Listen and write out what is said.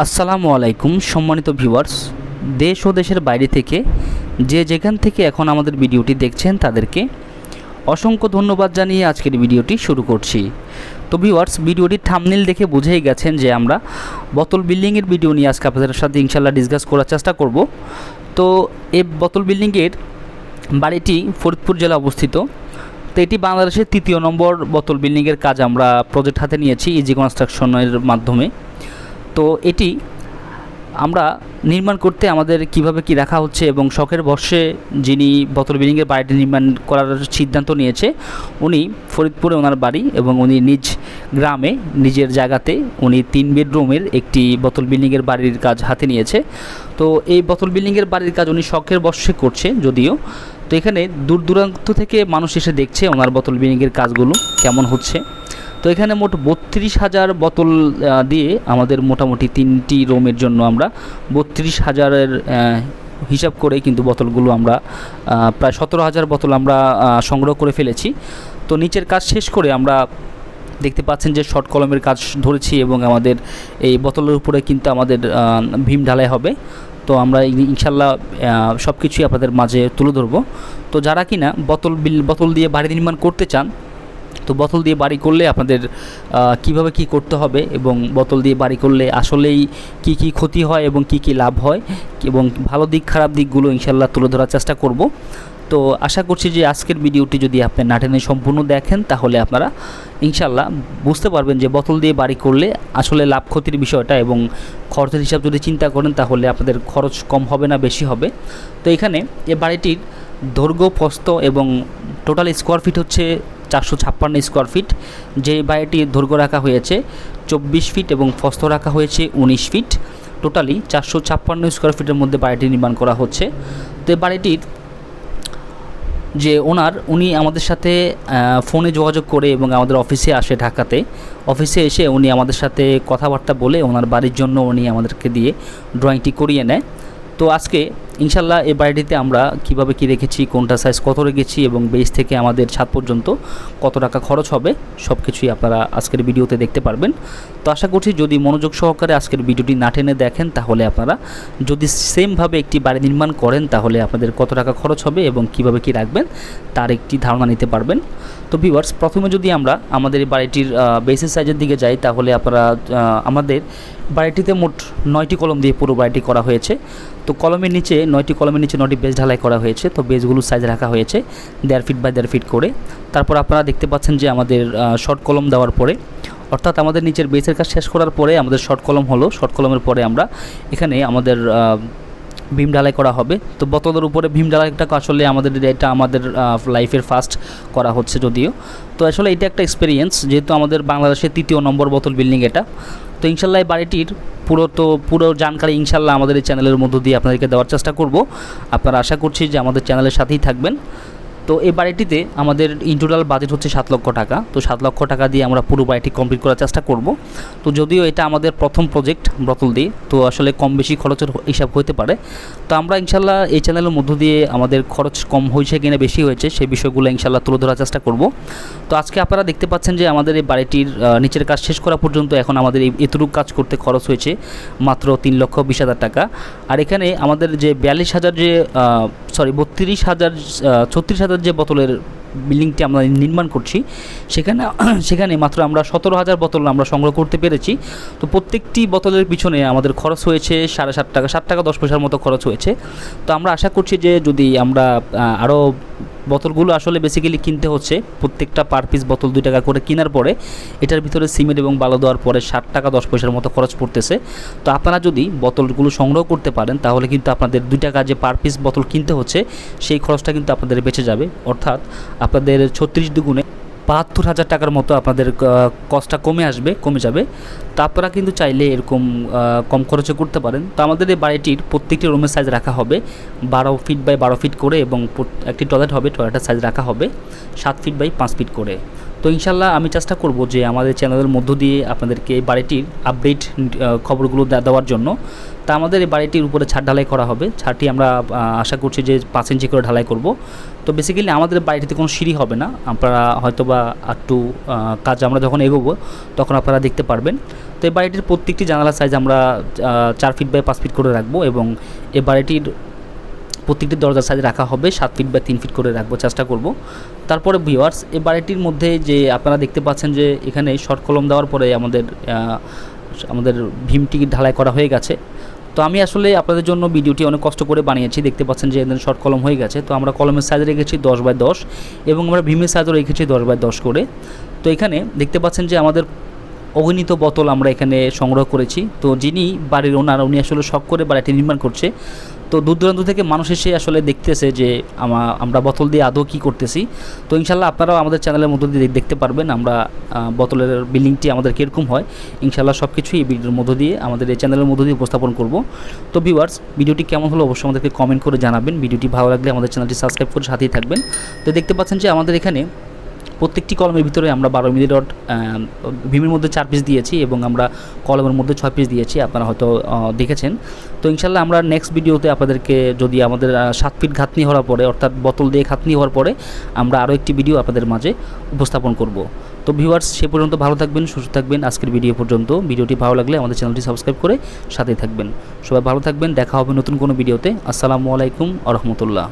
আসসালামু আলাইকুম, সম্মানিত ভিউয়ার্স। দেশ ও দেশের বাইরে থেকে যে যেখান থেকে এখন আমাদের ভিডিওটি দেখছেন তাদেরকে অসংখ্য ধন্যবাদ জানিয়ে আজকের ভিডিওটি শুরু করছি। তো ভিউয়ার্স ভিডিওটির থামনেল দেখে বুঝেই গেছেন যে আমরা বোতল বিল্ডিংয়ের ভিডিও নিয়ে আজকে আপনাদের সাথে ইনশাল্লাহ ডিসকাস করার চেষ্টা করব। তো এই বোতল বিল্ডিংয়ের বাড়িটি ফরিদপুর জেলা অবস্থিত। তো এটি বাংলাদেশের তৃতীয় নম্বর বোতল বিল্ডিংয়ের কাজ আমরা প্রজেক্ট হাতে নিয়েছি ইজি কনস্ট্রাকশনের মাধ্যমে। তো এটি আমরা নির্মাণ করতে আমাদের কীভাবে কি রাখা হচ্ছে এবং শখের বর্ষে যিনি বোতল বিল্ডিংয়ের বাড়িটি নির্মাণ করার সিদ্ধান্ত নিয়েছে, উনি ফরিদপুরে ওনার বাড়ি এবং উনি নিজ গ্রামে, নিজের জায়গাতে উনি তিন বেডরুমের একটি বোতল বিল্ডিংয়ের বাড়ির কাজ হাতে নিয়েছে। তো এই বোতল বিল্ডিংয়ের বাড়ির কাজ উনি শখের বর্ষে করছে যদিও। তো এখানে দূর দূরান্ত থেকে মানুষ এসে দেখছে ওনার বোতল বিল্ডিংয়ের কাজগুলো কেমন হচ্ছে। তো এখানে মোট বত্রিশ হাজার বোতল দিয়ে আমাদের মোটামুটি তিনটি রোমের জন্য আমরা বত্রিশ হাজারের হিসাব করে কিন্তু বোতলগুলো আমরা প্রায় সতেরো হাজার বোতল আমরা সংগ্রহ করে ফেলেছি। তো নিচের কাজ শেষ করে আমরা দেখতে পাচ্ছেন যে শর্ট কলমের কাজ ধরেছি এবং আমাদের এই বোতলের উপরে কিন্তু আমাদের ভীম ঢালাই হবে। তো আমরা ইনশাল্লাহ সব কিছুই আপনাদের মাঝে তুলে ধরবো। তো যারা কিনা বোতল বিল, বোতল দিয়ে বাড়ি নির্মাণ করতে চান তো বোতল দিয়ে বাড়ি করলে আপনাদের কীভাবে কি করতে হবে এবং বোতল দিয়ে বাড়ি করলে আসলেই কি কি ক্ষতি হয় এবং কি কি লাভ হয় এবং ভালো দিক, খারাপ দিকগুলো ইনশাল্লাহ তুলে ধরার চেষ্টা করব। তো আশা করছি যে আজকের ভিডিওটি যদি আপনি না টেনে সম্পূর্ণ দেখেন তাহলে আপনারা ইনশাল্লাহ বুঝতে পারবেন যে বোতল দিয়ে বাড়ি করলে আসলে লাভ ক্ষতির বিষয়টা এবং খরচের হিসাব যদি চিন্তা করেন তাহলে আপনাদের খরচ কম হবে না, বেশি হবে। তো এখানে এই বাড়িটির দৈর্ঘ্য, প্রস্থ এবং টোটাল স্কোয়ার ফিট হচ্ছে চারশো ছাপ্পান্ন স্কোয়ার ফিট যে বাড়িটির দৈর্ঘ্য রাখা হয়েছে চব্বিশ ফিট এবং ফস্ত রাখা হয়েছে উনিশ ফিট টোটালি চারশো ছাপ্পান্ন স্কোয়ার ফিটের মধ্যে বাড়িটি নির্মাণ করা হচ্ছে। তো এই বাড়িটির যে ওনার উনি আমাদের সাথে ফোনে যোগাযোগ করে এবং আমাদের অফিসে আসে ঢাকাতে। অফিসে এসে উনি আমাদের সাথে কথাবার্তা বলে ওনার বাড়ির জন্য উনি আমাদেরকে দিয়ে ড্রয়িংটি করিয়ে নেয়। তো আজকে ইনশাল্লাহ এই বাড়িটিতে আমরা কীভাবে কি রেখেছি, কোনটা সাইজ কত রেখেছি এবং বেস থেকে আমাদের ছাদ পর্যন্ত কত টাকা খরচ হবে সব কিছুই আপনারা আজকের ভিডিওতে দেখতে পারবেন। তো আশা করছি যদি মনোযোগ সহকারে আজকের ভিডিওটি না টেনে দেখেন, তাহলে আপনারা যদি সেমভাবে একটি বাড়ি নির্মাণ করেন, তাহলে আপনাদের কত টাকা খরচ হবে এবং কীভাবে কি রাখবেন, তার একটি ধারণা নিতে পারবেন। তো ভিউয়ার্স প্রথমে যদি আমরা আমাদের এই বাড়িটির বেসের সাইজের দিকে যাই, তাহলে আপনারা আমাদের বাড়িটিতে মোট নয়টি কলম দিয়ে পুরো বাড়িটি করা হয়েছে। তো কলমের নিচে নয়টি কলমের নিচে নয়টি বেজ ঢালাই করা হয়েছে, তো বেজগুলোর সাইজ রাখা হয়েছে, দেড় ফিট বাই দেড় ফিট করে। তারপর আপনারা দেখতে পাচ্ছেন যে আমাদের শর্ট কলম দেওয়ার পরে, অর্থাৎ আমাদের নিচের বেসের কাজ শেষ করার পরে আমাদের শর্ট কলম হলো। শর্ট কলমের পরে আমরা এখানে আমাদের ভীম ঢালাই করা হবে। তো বোতলের উপরে ভীম ঢালাইটা আসলে আমাদের এটা আমাদের লাইফের ফার্স্ট করা হচ্ছে যদিও। তো আসলে এটা একটা এক্সপিরিয়েন্স যেহেতু আমাদের বাংলাদেশের তৃতীয় নম্বর বোতল বিল্ডিং এটা। তো ইনশাল্লাহ এই বাড়িটির পুরো তো পুরো জানকারি ইনশাল্লাহ আমাদের এই চ্যানেলের মধ্য দিয়ে আপনাদেরকে দেওয়ার চেষ্টা করব। আপনারা আশা করছি যে আমাদের চ্যানেলের সাথেই থাকবেন। তো এই বাড়িটিতে আমাদের ইন টোটাল বাজেট হচ্ছে সাত লক্ষ টাকা। তো সাত লক্ষ টাকা দিয়ে আমরা পুরো বাড়িটি কমপ্লিট করার চেষ্টা করব। তো যদিও এটা আমাদের প্রথম প্রজেক্ট ব্রতল দিয়ে, তো আসলে কম বেশি খরচের হিসাব হতে পারে। তো আমরা ইনশাল্লাহ এই চ্যানেলের মধ্য দিয়ে আমাদের খরচ কম হয়েছে কিনা বেশি হয়েছে সেই বিষয়গুলো ইনশাল্লাহ তুলে ধরার চেষ্টা করব। তো আজকে আপনারা দেখতে পাচ্ছেন যে আমাদের এই বাড়িটির নিচের কাজ শেষ করা পর্যন্ত এখন আমাদের এই এতটুকু কাজ করতে খরচ হয়েছে মাত্র তিন লক্ষ বিশ হাজার টাকা। আর এখানে আমাদের যে বিয়াল্লিশ হাজার যে সরি, বত্রিশ হাজার ছত্রিশ হাজার যে বোতলের বিল্ডিংটি আমরা নির্মাণ করছি, সেখানে সেখানে মাত্র আমরা সতেরো হাজার বোতল আমরা সংগ্রহ করতে পেরেছি। তো প্রত্যেকটি বোতলের পিছনে আমাদের খরচ হয়েছে সাড়ে সাত টাকা সাত টাকা দশ পয়সার মতো খরচ হয়েছে। তো আমরা আশা করছি যে যদি আমরা আরও বোতলগুলো আসলে বেসিক্যালি কিনতে হচ্ছে। প্রত্যেকটা পার পিস বোতল দুই টাকা করে কেনার পরে এটার ভিতরে সিমেন্ট এবং বালো দেওয়ার পরে ষাট টাকা, দশ পয়সার মতো খরচ পড়তেছে। তো আপনারা যদি বোতলগুলো সংগ্রহ করতে পারেন, তাহলে কিন্তু আপনাদের দুই টাকা যে পার পিস বোতল কিনতে হচ্ছে, সেই খরচটা কিন্তু আপনাদের বেঁচে যাবে। অর্থাৎ আপনাদের ছত্রিশ দুগুণে বাহাত্তর হাজার টাকার মতো আপনাদের কস্টটা কমে আসবে, কমে যাবে। তা আপনারা কিন্তু চাইলে এরকম কম খরচে করতে পারেন। তো আমাদের এই বাড়িটির প্রত্যেকটি রুমের সাইজ রাখা হবে। বারো ফিট বাই বারো ফিট করে এবং একটি টয়লেট হবে টয়লেটের সাইজ রাখা হবে। সাত ফিট বাই পাঁচ ফিট করে। তো ইনশাল্লাহ আমি চেষ্টা করব যে আমাদের চ্যানেলের মধ্য দিয়ে আপনাদেরকে বাড়িটির আপডেট খবরগুলো দেওয়ার জন্য। তা আমাদের এই বাড়িটির উপরে ছাদ ঢালাই করা হবে। ছাদটি আমরা আশা করছি যে পাঁচ ইঞ্চি করে ঢালাই করব। তো বেসিক্যালি আমাদের বাড়িটিতে কোনো সিঁড়ি হবে না। আপনারা হয়তো বা একটু কাজ আমরা যখন এগোবো, তখন আপনারা দেখতে পারবেন। তো এই বাড়িটির প্রত্যেকটি জানালার সাইজ আমরা চার ফিট বাই পাঁচ ফিট করে রাখব এবং এই বাড়িটির প্রত্যেকটি দরজার সাইজ রাখা হবে, সাত ফিট বা তিন ফিট করে রাখব, চেষ্টা করব। তারপরে ভিওয়ার্স এই বাড়িটির মধ্যে যে আপনারা দেখতে পাচ্ছেন যে এখানে শর্ট কলম দেওয়ার পরে আমাদের আমাদের ভীমটি ঢালাই করা হয়ে গেছে। তো আমি আসলে আপনাদের জন্য ভিডিওটি অনেক কষ্ট করে বানিয়েছি। দেখতে পাচ্ছেন যে এদের শর্ট কলম হয়ে গেছে। তো আমরা কলমের সাইজ রেখেছি দশ বাই দশ এবং আমরা ভীমের সাইজও রেখেছি দশ বাই দশ করে। তো এখানে দেখতে পাচ্ছেন যে আমাদের অগণিত বোতল আমরা এখানে সংগ্রহ করেছি। তো যিনি বাড়ির ওনার, উনি আসলে শখ করে বাড়িটি নির্মাণ করছে। তো দূর দূরান্ত থেকে মানুষ এসে আসলে দেখতেছে যে আমা, আমরা বোতল দিয়ে আদৌ কী করতেছি। তো ইনশাল্লাহ আপনারাও আমাদের চ্যানেলের মধ্য দিয়ে দেখতে পারবেন আমরা বোতলের বিল্ডিংটি আমাদের কীরকম হয়। ইনশাল্লাহ সব কিছুই এই ভিডিওর মধ্য দিয়ে আমাদের এই চ্যানেলের মধ্য দিয়ে উপস্থাপন করব। তো ভিউয়ার্স ভিডিওটি কেমন হলো অবশ্যই আমাদেরকে কমেন্ট করে জানাবেন। ভিডিওটি ভালো লাগলে আমাদের চ্যানেলটি সাবস্ক্রাইব করে সাথেই থাকবেন। তো দেখতে পাচ্ছেন যে আমাদের এখানে প্রত্যেকটি কলমের ভিতরে আমরা বারো মিলি ডট ভীমের মধ্যে চার পিস দিয়েছি এবং আমরা কলমের মধ্যে ছয় পিস দিয়েছি, আপনারা হয়তো দেখেছেন। তো ইনশাল্লাহ আমরা নেক্সট ভিডিওতে আপনাদেরকে যদি আমাদের সাত ফিট ঘাতনি হওয়ার পরে, অর্থাৎ বোতল দিয়ে ঘাতনি হওয়ার পরে, আমরা আরও একটি ভিডিও আপনাদের মাঝে উপস্থাপন করব। তো ভিউয়ার্স সে পর্যন্ত ভালো থাকবেন, সুস্থ থাকবেন। আজকের ভিডিও পর্যন্ত। ভিডিওটি ভালো লাগলে আমাদের চ্যানেলটি সাবস্ক্রাইব করে সাথেই থাকবেন। সবাই ভালো থাকবেন। দেখা হবে নতুন কোনো ভিডিওতে আসসালামু আলাইকুম আ রহমতুল্লাহ।